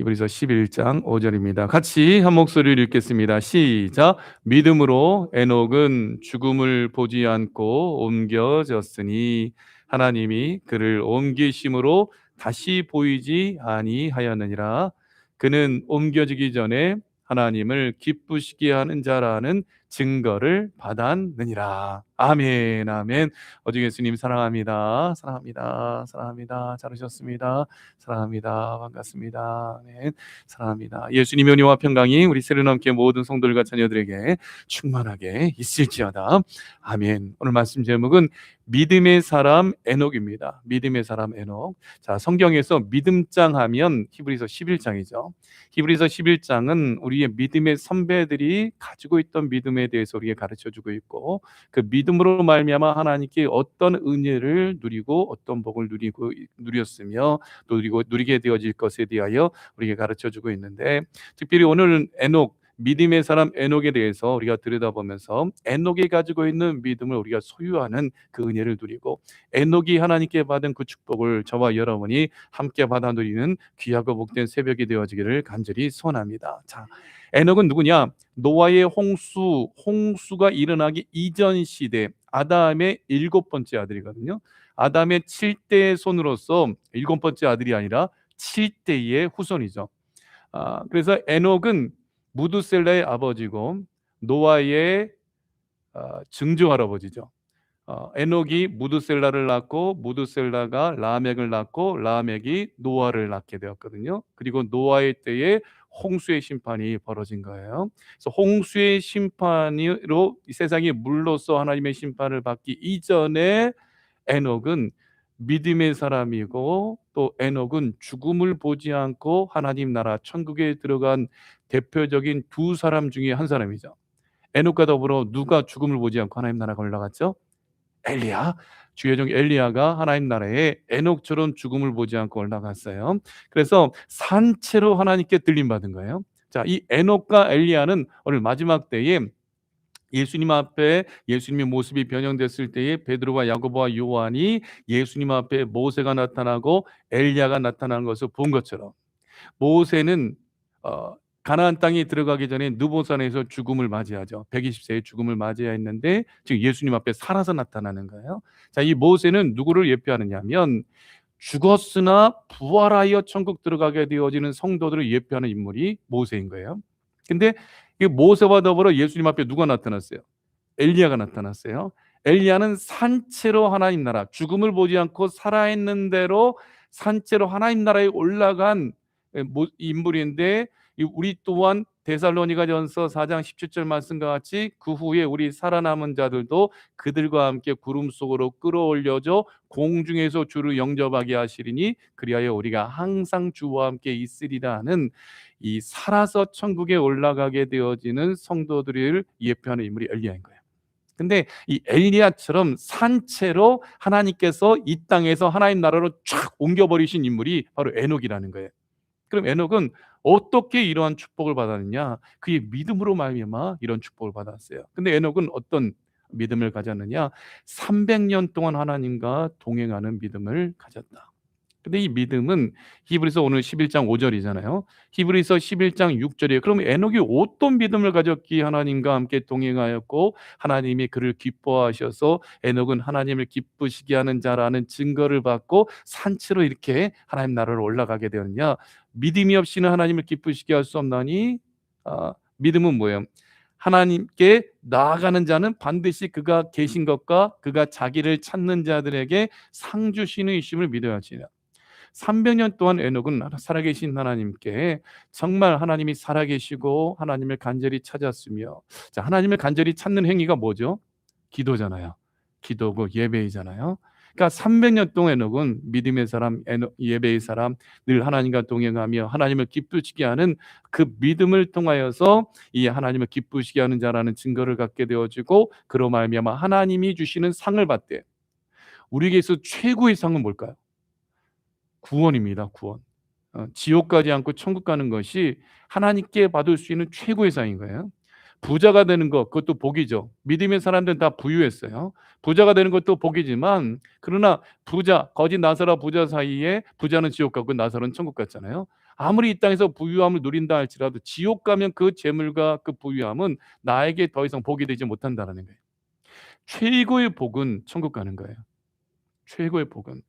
히브리서 11장 5절입니다. 같이 한 목소리를 읽겠습니다. 시작. 믿음으로 에녹은 죽음을 보지 않고 옮겨졌으니 하나님이 그를 옮기심으로 다시 보이지 아니하였느니라. 그는 옮겨지기 전에 하나님을 기쁘시게 하는 자라는 증거를 받았느니라. 아멘, 아멘. 어주 예수님 사랑합니다. 사랑합니다. 사랑합니다. 잘 오셨습니다. 사랑합니다. 반갑습니다. 아멘. 사랑합니다. 예수님의 은혜와 평강이 우리 세례넘게 모든 성도들과 자녀들에게 충만하게 있을지어다. 아멘. 오늘 말씀 제목은 믿음의 사람 에녹입니다. 믿음의 사람 에녹. 자, 성경에서 믿음장 하면 히브리서 11장이죠. 히브리서 11장은 우리의 믿음의 선배들이 가지고 있던 믿음에 대해서 우리에게 가르쳐 주고 있고 그 믿음으로 말미암아 하나님께 어떤 은혜를 누리고 어떤 복을 누리고 누렸으며 또 누리고 누리게 되어질 것에 대하여 우리에게 가르쳐 주고 있는데 특별히 오늘 에녹 믿음의 사람 에녹에 대해서 우리가 들여다보면서 에녹이 가지고 있는 믿음을 우리가 소유하는 그 은혜를 누리고 에녹이 하나님께 받은 그 축복을 저와 여러분이 함께 받아 누리는 귀하고 복된 새벽이 되어지기를 간절히 소원합니다. 자, 에녹은 누구냐? 노아의 홍수, 홍수가 일어나기 이전 시대 아담의 일곱 번째 아들이거든요. 아담의 7대의 손으로서 일곱 번째 아들이 아니라 7대의 후손이죠. 아, 그래서 에녹은 무드셀라의 아버지고 노아의 어, 증조 할아버지죠. 어, 에녹이 무드셀라를 낳고 무드셀라가 라멕을 낳고 라멕이 노아를 낳게 되었거든요. 그리고 노아의 때에 홍수의 심판이 벌어진 거예요. 그래서 홍수의 심판으로 이 세상이 물로써 하나님의 심판을 받기 이전에 에녹은 믿음의 사람이고 또 에녹은 죽음을 보지 않고 하나님 나라 천국에 들어간 대표적인 두 사람 중에 한 사람이죠. 에녹과 더불어 누가 죽음을 보지 않고 하나님 나라가 올라갔죠? 엘리야. 주의 종 엘리야가 하나님 나라에 에녹처럼 죽음을 보지 않고 올라갔어요. 그래서 산채로 하나님께 들림 받은 거예요. 자, 이 에녹과 엘리야는 오늘 마지막 때에 예수님 앞에 예수님의 모습이 변형됐을 때에 베드로와 야고보와 요한이 예수님 앞에 모세가 나타나고 엘리야가 나타나는 것을 본 것처럼 모세는 어, 가나안 땅에 들어가기 전에 느보산에서 죽음을 맞이하죠. 120세의 죽음을 맞이했는데 지금 예수님 앞에 살아서 나타나는 거예요. 자, 이 모세는 누구를 예표하느냐면 죽었으나 부활하여 천국 들어가게 되어지는 성도들을 예표하는 인물이 모세인 거예요. 근데 이 모세와 더불어 예수님 앞에 누가 나타났어요? 엘리야가 나타났어요. 엘리야는 산채로 하나님 나라 죽음을 보지 않고 살아있는 대로 산채로 하나님 나라에 올라간 인물인데 우리 또한 데살로니가전서 4장 17절 말씀과 같이 그 후에 우리 살아남은 자들도 그들과 함께 구름 속으로 끌어올려져 공중에서 주를 영접하게 하시리니 그리하여 우리가 항상 주와 함께 있으리라 하는 이 살아서 천국에 올라가게 되어지는 성도들을 예표하는 인물이 엘리야인 거예요. 근데 이 엘리야처럼 산채로 하나님께서 이 땅에서 하나님 나라로 쫙 옮겨버리신 인물이 바로 에녹이라는 거예요. 그럼 에녹은 어떻게 이러한 축복을 받았느냐? 그의 믿음으로 말미암아 이런 축복을 받았어요. 근데 에녹은 어떤 믿음을 가졌느냐? 300년 동안 하나님과 동행하는 믿음을 가졌다. 근데 이 믿음은 히브리서 오늘 11장 5절이잖아요. 히브리서 11장 6절이에요. 그럼 에녹이 어떤 믿음을 가졌기 하나님과 함께 동행하였고 하나님이 그를 기뻐하셔서 에녹은 하나님을 기쁘시게 하는 자라는 증거를 받고 산채로 이렇게 하나님 나라로 올라가게 되었느냐? 믿음이 없이는 하나님을 기쁘시게 할 수 없나니 아, 믿음은 뭐예요? 하나님께 나아가는 자는 반드시 그가 계신 것과 그가 자기를 찾는 자들에게 상 주시는 이심을 믿어야 하지라. 300년 동안 에녹은 살아계신 하나님께 정말 하나님이 살아계시고 하나님을 간절히 찾았으며 자, 하나님을 간절히 찾는 행위가 뭐죠? 기도잖아요. 기도고 예배이잖아요. 그러니까 300년 동안 에녹은 믿음의 사람, 예배의 사람, 늘 하나님과 동행하며 하나님을 기쁘시게 하는 그 믿음을 통하여서 이 하나님을 기쁘시게 하는 자라는 증거를 갖게 되어지고 그로 말미암아 하나님이 주시는 상을 받되 우리에게서 최고의 상은 뭘까요? 구원입니다. 구원. 어, 지옥 가지 않고 천국 가는 것이 하나님께 받을 수 있는 최고의 상인 거예요. 부자가 되는 것 그것도 복이죠. 믿음의 사람들은 다 부유했어요. 부자가 되는 것도 복이지만 그러나 부자 거짓 나사라 부자 사이에 부자는 지옥 가고 나사로는 천국 갔잖아요. 아무리 이 땅에서 부유함을 누린다 할지라도 지옥 가면 그 재물과 그 부유함은 나에게 더 이상 복이 되지 못한다라는 거예요. 최고의 복은 천국 가는 거예요. 최고의 복은.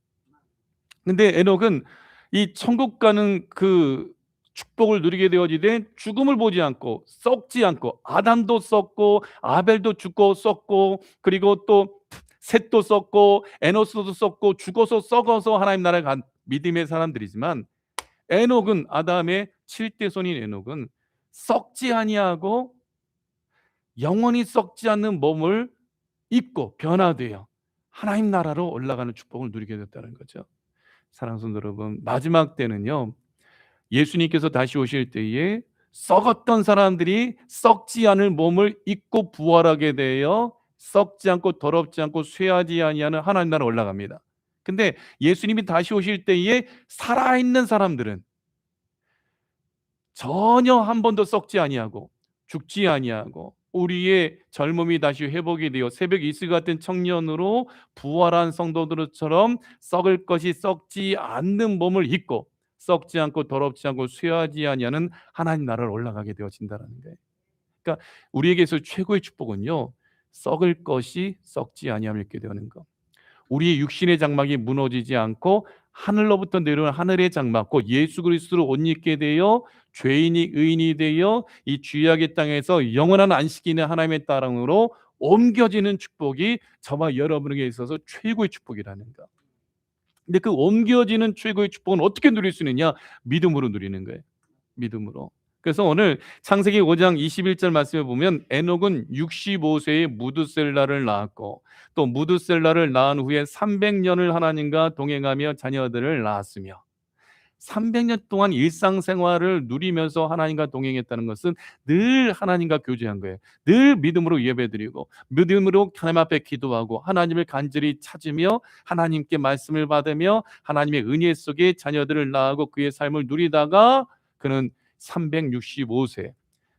근데 에녹은 이 천국 가는 그 축복을 누리게 되어지되 죽음을 보지 않고 썩지 않고 아담도 썩고 아벨도 죽고 썩고 그리고 또 셋도 썩고 에노스도 썩고 죽어서 썩어서 하나님 나라에 간 믿음의 사람들이지만 에녹은 아담의 칠대손인 에녹은 썩지 아니하고 영원히 썩지 않는 몸을 입고 변화되어 하나님 나라로 올라가는 축복을 누리게 됐다는 거죠. 사랑하는 여러분, 마지막 때는요. 예수님께서 다시 오실 때에 썩었던 사람들이 썩지 않을 몸을 입고 부활하게 되어 썩지 않고 더럽지 않고 쇠하지 아니하는 하나님 나라 올라갑니다. 근데 예수님이 다시 오실 때에 살아있는 사람들은 전혀 한 번도 썩지 아니하고 죽지 아니하고 우리의 젊음이 다시 회복이 되어 새벽 이슬 같은 청년으로 부활한 성도들처럼 썩을 것이 썩지 않는 몸을 입고 썩지 않고 더럽지 않고 쇠하지 아니하는 하나님 나라를 올라가게 되어진다는 거예요. 그러니까 우리에게서 최고의 축복은요. 썩을 것이 썩지 아니함을 입게 되는 것. 우리의 육신의 장막이 무너지지 않고 하늘로부터 내려온 하늘의 장막, 곧 예수 그리스도로 옷 입게 되어 죄인이 의인이 되어 이 죄악의 땅에서 영원한 안식이 있는 하나님의 땅으로 옮겨지는 축복이 저와 여러분에게 있어서 최고의 축복이라는 것. 근데 그 옮겨지는 최고의 축복은 어떻게 누릴 수 있느냐? 믿음으로 누리는 거예요. 믿음으로. 그래서 오늘 창세기 5장 21절 말씀에 보면 에녹은 65세에 무드셀라를 낳았고 또 무드셀라를 낳은 후에 300년을 하나님과 동행하며 자녀들을 낳았으며 300년 동안 일상생활을 누리면서 하나님과 동행했다는 것은 늘 하나님과 교제한 거예요. 늘 믿음으로 예배드리고 믿음으로 하나님 앞에 기도하고 하나님을 간절히 찾으며 하나님께 말씀을 받으며 하나님의 은혜 속에 자녀들을 낳고 그의 삶을 누리다가 그는 365세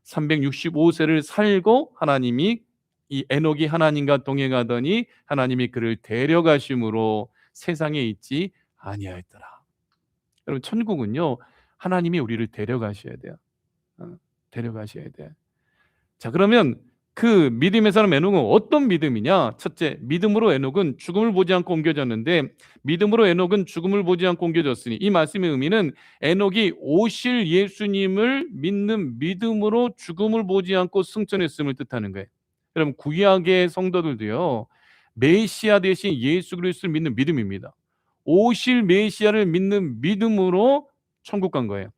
365세를 살고 하나님이 이 에녹이 하나님과 동행하더니 하나님이 그를 데려가심으로 세상에 있지 아니하였더라. 여러분 천국은요 하나님이 우리를 데려가셔야 돼요. 어, 데려가셔야 돼. 자 그러면 그 믿음의 사람 에녹은 어떤 믿음이냐? 첫째, 믿음으로 에녹은 죽음을 보지 않고 옮겨졌는데 믿음으로 에녹은 죽음을 보지 않고 옮겨졌으니 이 말씀의 의미는 에녹이 오실 예수님을 믿는 믿음으로 죽음을 보지 않고 승천했음을 뜻하는 거예요. 여러분 구약의 성도들도요. 메시아 대신 예수 그리스도를 믿는 믿음입니다. 오실 메시아를 믿는 믿음으로 천국 간 거예요.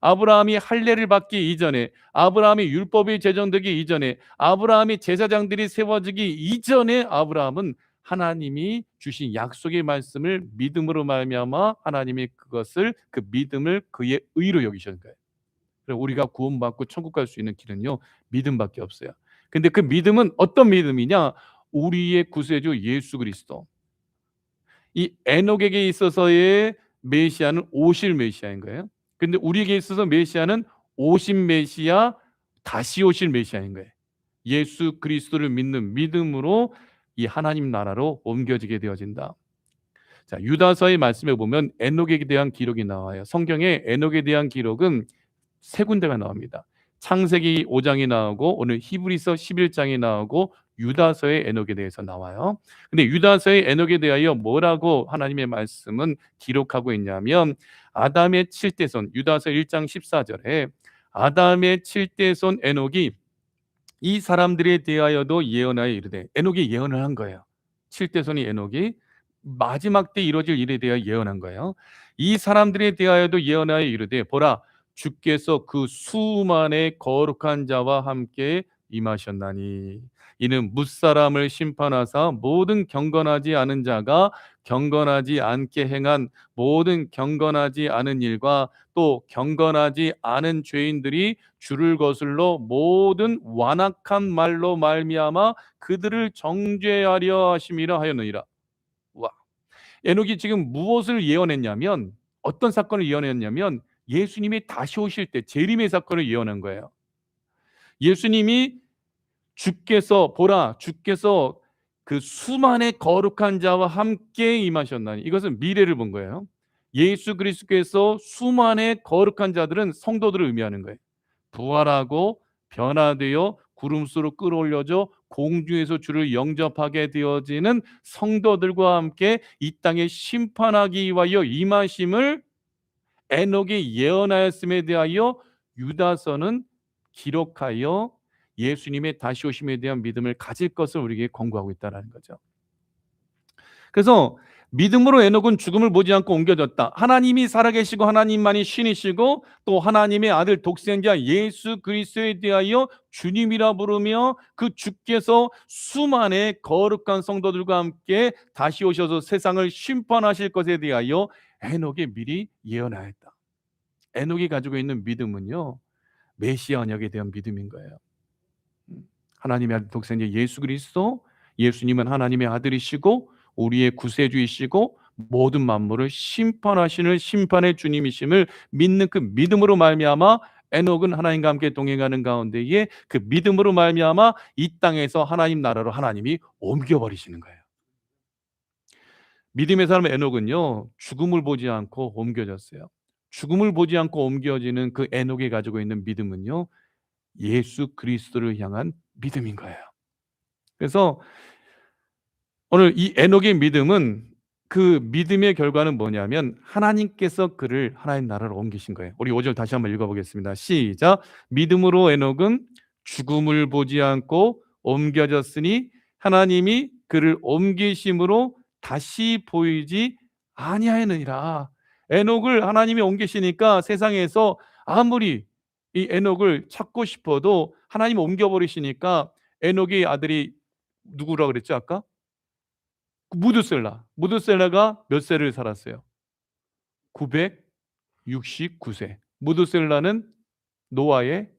아브라함이 할례를 받기 이전에 아브라함이 율법이 제정되기 이전에 아브라함이 제사장들이 세워지기 이전에 아브라함은 하나님이 주신 약속의 말씀을 믿음으로 말미암아 하나님이 그것을 그 믿음을 그의 의로 여기신 거예요. 그래서 우리가 구원받고 천국 갈 수 있는 길은요 믿음밖에 없어요. 근데 그 믿음은 어떤 믿음이냐? 우리의 구세주 예수 그리스도. 이 에녹에게 있어서의 메시아는 오실 메시아인 거예요. 근데 우리에게 있어서 메시아는 오신 메시아 다시 오실 메시아인 거예요. 예수 그리스도를 믿는 믿음으로 이 하나님 나라로 옮겨지게 되어진다. 자, 유다서의 말씀에 보면 에녹에 대한 기록이 나와요. 성경에 에녹에 대한 기록은 세 군데가 나옵니다. 창세기 5장이 나오고 오늘 히브리서 11장이 나오고 유다서의 에녹에 대해서 나와요. 근데 유다서의 에녹에 대하여 뭐라고 하나님의 말씀은 기록하고 있냐면 아담의 7대손 유다서 1장 14절에 아담의 7대손 에녹이 이 사람들에 대하여도 예언하여 이르되 에녹이 예언을 한 거예요. 7대손이 에녹이 마지막 때 이루어질 일에 대하여 예언한 거예요. 이 사람들에 대하여도 예언하여 이르되 보라 주께서 그 수만의 거룩한 자와 함께 임하셨나니 이는 무사람을 심판하사 모든 경건하지 않은 자가 경건하지 않게 행한 모든 경건하지 않은 일과 또 경건하지 않은 죄인들이 주를 거슬러 모든 완악한 말로 말미암아 그들을 정죄하려 하심이라 하였느니라. 와. 에녹이 지금 무엇을 예언했냐면 어떤 사건을 예언했냐면 예수님이 다시 오실 때 재림의 사건을 예언한 거예요. 예수님이 주께서 보라 주께서 그 수만의 거룩한 자와 함께 임하셨나니 이것은 미래를 본 거예요. 예수 그리스도께서 수많은 거룩한 자들은 성도들을 의미하는 거예요. 부활하고 변화되어 구름수로 끌어올려져 공중에서 주를 영접하게 되어지는 성도들과 함께 이 땅에 심판하기 위하여 임하심을 에녹이 예언하였음에 대하여 유다서는 기록하여 예수님의 다시 오심에 대한 믿음을 가질 것을 우리에게 권고하고 있다는 거죠. 그래서 믿음으로 에녹은 죽음을 보지 않고 옮겨졌다. 하나님이 살아계시고 하나님만이 신이시고 또 하나님의 아들 독생자 예수 그리스도에 대하여 주님이라 부르며 그 주께서 수많은 거룩한 성도들과 함께 다시 오셔서 세상을 심판하실 것에 대하여 에녹이 미리 예언하였다. 에녹이 가지고 있는 믿음은요. 메시아 언약에 대한 믿음인 거예요. 음, 하나님의 아들 독생자 예수 그리스도 예수님은 하나님의 아들이시고 우리의 구세주이시고 모든 만물을 심판하시는 심판의 주님이심을 믿는 그 믿음으로 말미암아 에녹은 하나님과 함께 동행하는 가운데에 그 믿음으로 말미암아 이 땅에서 하나님 나라로 하나님이 옮겨 버리시는 거예요. 믿음의 사람 에녹은요 죽음을 보지 않고 옮겨졌어요. 죽음을 보지 않고 옮겨지는 그 에녹이 가지고 있는 믿음은요 예수 그리스도를 향한 믿음인 거예요. 그래서 오늘 이 에녹의 믿음은 그 믿음의 결과는 뭐냐면 하나님께서 그를 하나님 나라로 옮기신 거예요. 우리 5절 다시 한번 읽어보겠습니다. 시작. 믿음으로 에녹은 죽음을 보지 않고 옮겨졌으니 하나님이 그를 옮기심으로 다시 보이지 아니하였느니라. 에녹을 하나님이 옮기시니까 세상에서 아무리 이 에녹을 찾고 싶어도 하나님 옮겨버리시니까 에녹의 아들이 누구라 그랬죠 아까? 무드셀라. 무드셀라가 몇 세를 살았어요? 969세. 무드셀라는 노아의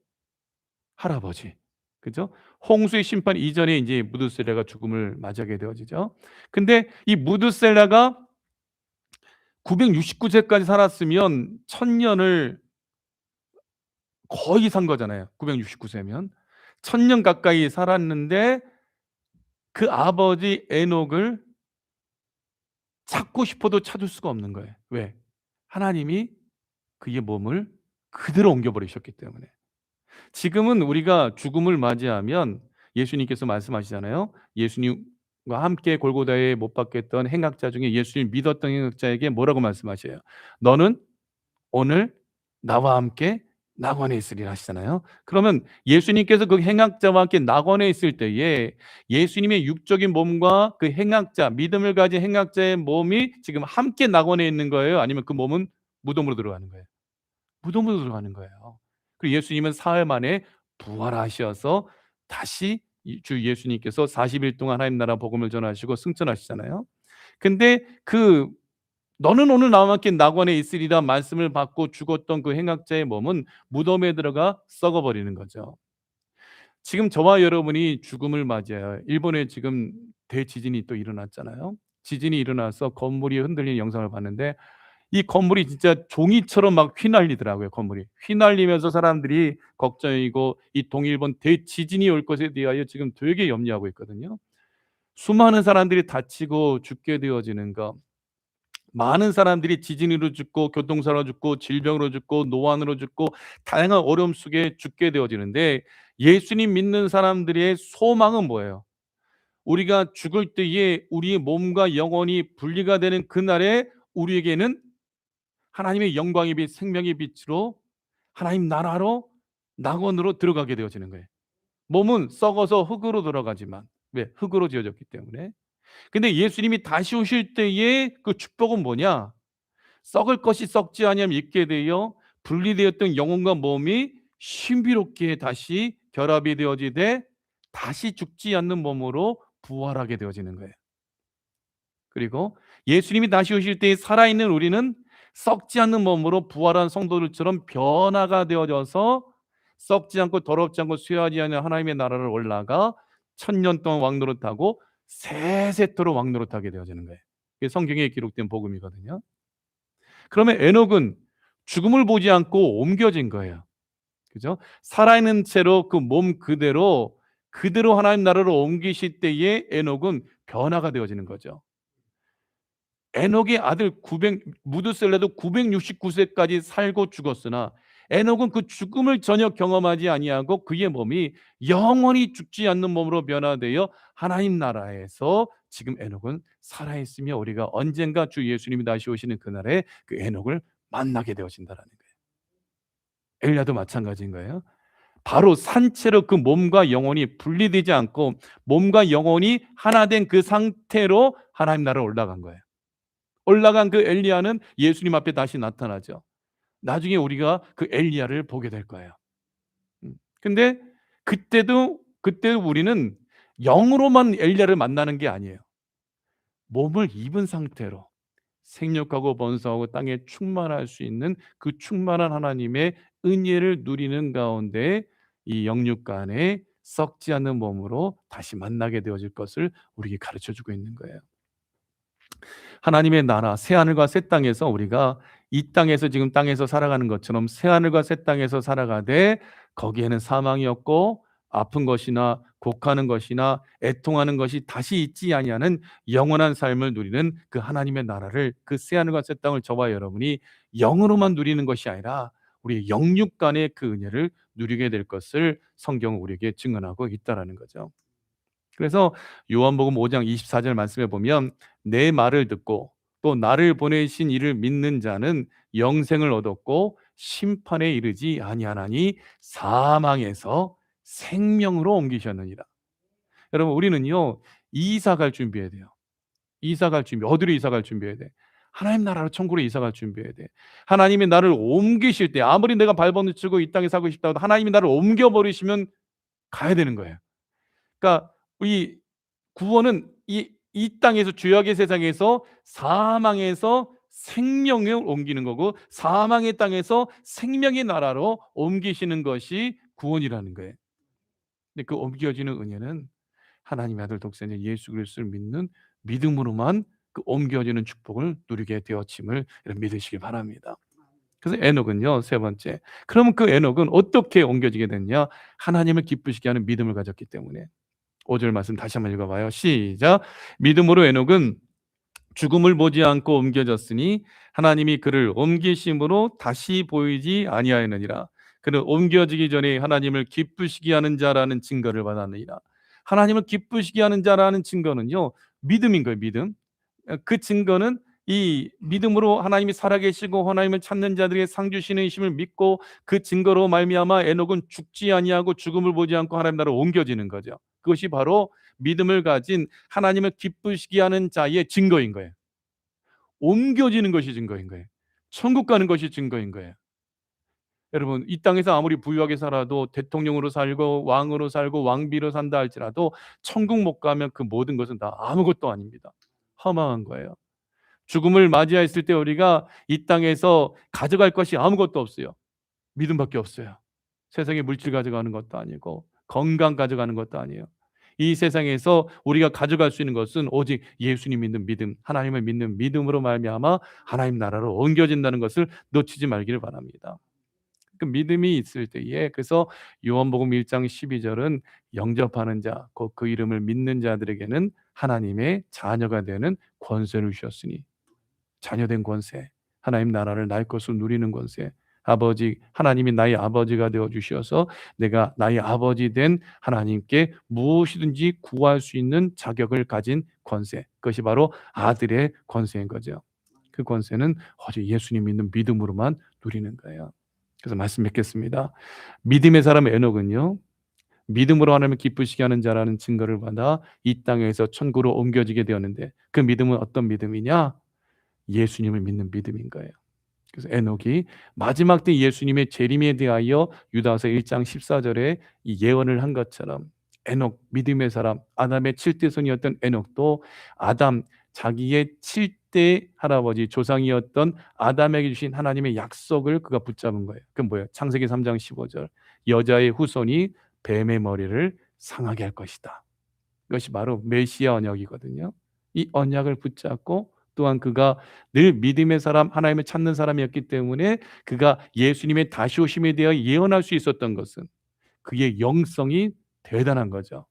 할아버지. 그죠? 홍수의 심판 이전에 이제 무드셀라가 죽음을 맞이하게 되어지죠. 근데 이 무드셀라가 969세까지 살았으면 천년을 거의 산 거잖아요. 969세면 천년 가까이 살았는데 그 아버지 에녹을 찾고 싶어도 찾을 수가 없는 거예요. 왜? 하나님이 그의 몸을 그대로 옮겨버리셨기 때문에. 지금은 우리가 죽음을 맞이하면 예수님께서 말씀하시잖아요. 예수님과 함께 골고다에 못 박혔던 행악자 중에 예수님 믿었던 행악자에게 뭐라고 말씀하셔요? 너는 오늘 나와 함께 낙원에 있으리라 하시잖아요. 그러면 예수님께서 그 행악자와 함께 낙원에 있을 때에 예수님의 육적인 몸과 그 행악자, 믿음을 가진 행악자의 몸이 지금 함께 낙원에 있는 거예요? 아니면 그 몸은 무덤으로 들어가는 거예요? 무덤으로 들어가는 거예요. 그리고 예수님은 사흘 만에 부활하셔서 다시 주 예수님께서 40일 동안 하나님 나라 복음을 전하시고 승천하시잖아요. 근데 그 너는 오늘 나와 함께 낙원에 있으리라 말씀을 받고 죽었던 그 행악자의 몸은 무덤에 들어가 썩어버리는 거죠. 지금 저와 여러분이 죽음을 맞이해요. 일본에 지금 대지진이 또 일어났잖아요. 지진이 일어나서 건물이 흔들리는 영상을 봤는데 이 건물이 진짜 종이처럼 막 휘날리더라고요. 건물이 휘날리면서 사람들이 걱정이고 이 동일본 대지진이 올 것에 대하여 지금 되게 염려하고 있거든요. 수많은 사람들이 다치고 죽게 되어지는 것, 많은 사람들이 지진으로 죽고 교통사로 죽고 질병으로 죽고 노안으로 죽고 다양한 어려움 속에 죽게 되어지는데 예수님 믿는 사람들의 소망은 뭐예요? 우리가 죽을 때에 우리의 몸과 영혼이 분리가 되는 그날에 우리에게는 하나님의 영광의 빛, 생명의 빛으로 하나님 나라로 낙원으로 들어가게 되어지는 거예요. 몸은 썩어서 흙으로 들어가지만 왜? 흙으로 지어졌기 때문에 근데 예수님이 다시 오실 때의 그 축복은 뭐냐? 썩을 것이 썩지 아니함 있게 되어 분리되었던 영혼과 몸이 신비롭게 다시 결합이 되어지되 다시 죽지 않는 몸으로 부활하게 되어지는 거예요. 그리고 예수님이 다시 오실 때 살아있는 우리는 썩지 않는 몸으로 부활한 성도들처럼 변화가 되어져서 썩지 않고 더럽지 않고 쇠하지 않는 하나님의 나라를 올라가 천년 동안 왕노릇하고 세세토록 왕노릇하게 되어지는 거예요. 이게 성경에 기록된 복음이거든요. 그러면 에녹은 죽음을 보지 않고 옮겨진 거예요. 그죠? 살아있는 채로 그 몸 그대로 그대로 하나님 나라로 옮기실 때에 에녹은 변화가 되어지는 거죠. 에녹의 아들 900 무드셀라도 969세까지 살고 죽었으나 에녹은 그 죽음을 전혀 경험하지 아니하고 그의 몸이 영원히 죽지 않는 몸으로 변화되어 하나님 나라에서 지금 에녹은 살아 있으며 우리가 언젠가 주 예수님이 다시 오시는 그날에 그 에녹을 만나게 되어진다라는 거예요. 엘리야도 마찬가지인 거예요. 바로 산채로 그 몸과 영혼이 분리되지 않고 몸과 영혼이 하나 된 그 상태로 하나님 나라로 올라간 거예요. 올라간 그 엘리야는 예수님 앞에 다시 나타나죠. 나중에 우리가 그 엘리야를 보게 될 거예요. 음. 근데 그때도 그때 우리는 영으로만 엘리야를 만나는 게 아니에요. 몸을 입은 상태로 생육하고 번성하고 땅에 충만할 수 있는 그 충만한 하나님의 은혜를 누리는 가운데 이 영육간에 썩지 않는 몸으로 다시 만나게 되어질 것을 우리에게 가르쳐 주고 있는 거예요. 하나님의 나라 새 하늘과 새 땅에서 우리가 이 땅에서 지금 땅에서 살아가는 것처럼 새 하늘과 새 땅에서 살아가되 거기에는 사망이 없고 아픈 것이나 곡하는 것이나 애통하는 것이 다시 있지 아니하는 영원한 삶을 누리는 그 하나님의 나라를 그 새 하늘과 새 땅을 저와 여러분이 영으로만 누리는 것이 아니라 우리 영육 간의 그 은혜를 누리게 될 것을 성경은 우리에게 증언하고 있다라는 거죠. 그래서 요한복음 5장 24절 말씀에 보면 내 말을 듣고 또 나를 보내신 이를 믿는 자는 영생을 얻었고 심판에 이르지 아니하나니 사망에서 생명으로 옮기셨느니라. 여러분 우리는요 이사 갈 준비해야 돼요. 이사 갈 준비 어디로 이사 갈 준비해야 돼? 하나님 나라로 천국으로 이사 갈 준비해야 돼. 하나님이 나를 옮기실 때 아무리 내가 발버둥 치고 이 땅에 살고 싶다고 하나님이 나를 옮겨 버리시면 가야 되는 거예요. 그러니까 이 구원은 이, 이 땅에서 죄악의 세상에서 사망에서 생명을 옮기는 거고 사망의 땅에서 생명의 나라로 옮기시는 것이 구원이라는 거예요. 근데 그 옮겨지는 은혜는 하나님의 아들 독생자 예수 그리스도를 믿는 믿음으로만 그 옮겨지는 축복을 누리게 되었음을 믿으시기 바랍니다. 그래서 에녹은요 세 번째. 그러면 그 에녹은 어떻게 옮겨지게 됐냐? 하나님을 기쁘시게 하는 믿음을 가졌기 때문에 5절 말씀 다시 한번 읽어봐요. 시작. 믿음으로 에녹은 죽음을 보지 않고 옮겨졌으니 하나님이 그를 옮기심으로 다시 보이지 아니하였느니라. 그는 옮겨지기 전에 하나님을 기쁘시게 하는 자라는 증거를 받았느니라. 하나님을 기쁘시게 하는 자라는 증거는요 믿음인 거예요. 믿음. 그 증거는 이 믿음으로 하나님이 살아계시고 하나님을 찾는 자들에게 상 주시는 이심을 믿고 그 증거로 말미암아 에녹은 죽지 아니하고 죽음을 보지 않고 하나님 나라로 옮겨지는 거죠. 그것이 바로 믿음을 가진 하나님을 기쁘시게 하는 자의 증거인 거예요. 옮겨지는 것이 증거인 거예요. 천국 가는 것이 증거인 거예요. 여러분 이 땅에서 아무리 부유하게 살아도 대통령으로 살고 왕으로 살고 왕비로 산다 할지라도 천국 못 가면 그 모든 것은 다 아무것도 아닙니다. 허망한 거예요. 죽음을 맞이했을 때 우리가 이 땅에서 가져갈 것이 아무것도 없어요. 믿음밖에 없어요. 세상에 물질 가져가는 것도 아니고 건강 가져가는 것도 아니에요. 이 세상에서 우리가 가져갈 수 있는 것은 오직 예수님 믿는 믿음, 하나님을 믿는 믿음으로 말미암아 하나님 나라로 옮겨진다는 것을 놓치지 말기를 바랍니다. 그 믿음이 있을 때에 그래서 요한복음 1장 12절은 영접하는 자, 곧 그 이름을 믿는 자들에게는 하나님의 자녀가 되는 권세를 주셨으니 자녀된 권세, 하나님 나라를 날 것으로 누리는 권세, 아버지 하나님이 나의 아버지가 되어 주셔서 내가 나의 아버지 된 하나님께 무엇이든지 구할 수 있는 자격을 가진 권세. 그것이 바로 아들의 권세인 거죠. 그 권세는 오직 예수님 믿는 믿음으로만 누리는 거예요. 그래서 말씀 맺겠습니다. 믿음의 사람 에녹은요. 믿음으로 하나님을 기쁘시게 하는 자라는 증거를 받아 이 땅에서 천국으로 옮겨지게 되었는데 그 믿음은 어떤 믿음이냐? 예수님을 믿는 믿음인 거예요. 그래서 에녹이 마지막 때 예수님의 재림에 대하여 유다서 1장 14절에 이 예언을 한 것처럼 에녹 믿음의 사람 아담의 7대 손이었던 에녹도 아담 자기의 7대 할아버지 조상이었던 아담에게 주신 하나님의 약속을 그가 붙잡은 거예요. 그 뭐예요? 창세기 3장 15절 여자의 후손이 뱀의 머리를 상하게 할 것이다. 이것이 바로 메시아 언약이거든요. 이 언약을 붙잡고 또한 그가 늘 믿음의 사람, 하나님을 찾는 사람이었기 때문에 그가 예수님의 다시 오심에 대하여 예언할 수 있었던 것은 그의 영성이 대단한 거죠.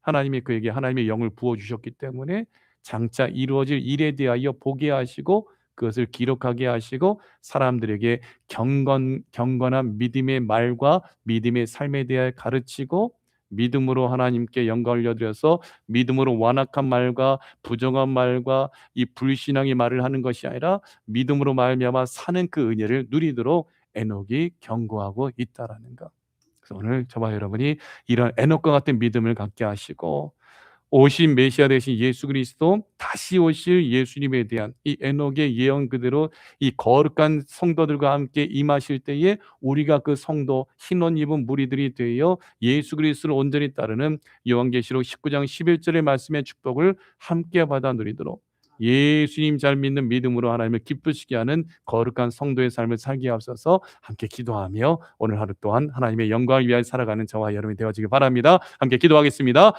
하나님이 그에게 하나님의 영을 부어 주셨기 때문에 장차 이루어질 일에 대하여 보게 하시고 그것을 기록하게 하시고 사람들에게 경건 경건한 믿음의 말과 믿음의 삶에 대하여 가르치고 믿음으로 하나님께 영광을 올려드려서 믿음으로 완악한 말과 부정한 말과 이 불신앙의 말을 하는 것이 아니라 믿음으로 말미암아 사는 그 은혜를 누리도록 에녹이 경고하고 있다라는 것. 그래서 오늘 저와 여러분이 이런 에녹과 같은 믿음을 갖게 하시고 오신 메시아 되신 예수 그리스도 다시 오실 예수님에 대한 이 에녹의 예언 그대로 이 거룩한 성도들과 함께 임하실 때에 우리가 그 성도 흰옷 입은 무리들이 되어 예수 그리스도를 온전히 따르는 요한계시록 19장 11절의 말씀의 축복을 함께 받아 누리도록 예수님 잘 믿는 믿음으로 하나님을 기쁘시게 하는 거룩한 성도의 삶을 살게 하옵소서 함께 기도하며 오늘 하루 또한 하나님의 영광을 위하여 살아가는 저와 여러분이 되어지길 바랍니다. 함께 기도하겠습니다.